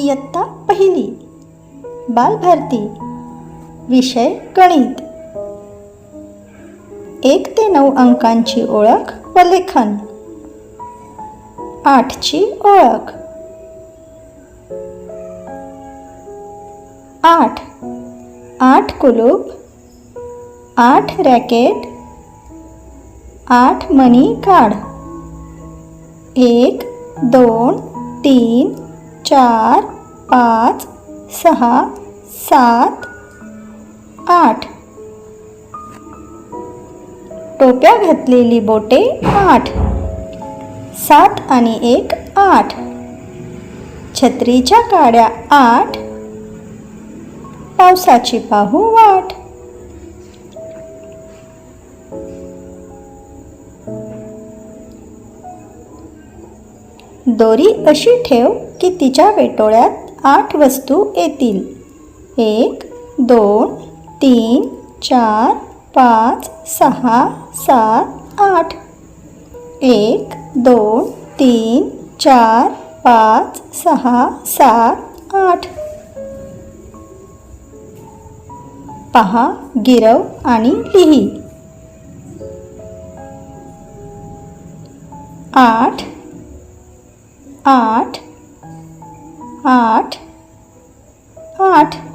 इयत्ता पहिली. बालभारती. विषय गणित. एक ते नऊ अंकांची ओळख व लेखन. आठची ओळख. आठ. आठ कुलूप. आठ रॅकेट. आठ मनी काढ. एक दोन तीन चार पाच सहा सात आठ. टोप्या घातलेली बोटे आठ. सात आणि एक आठ. छत्रीच्या काड्या आठ. पावसाची पाहू वाट. दोरी अशी ठेव की तिच्या वेटोळ्यात आठ वस्तू येतील. एक दोन तीन चार पाच सहा सात आठ. एक दोन तीन चार पाच सहा सात आठ. पहा गिरव आणि लिही. आठ आठ आठ आठ.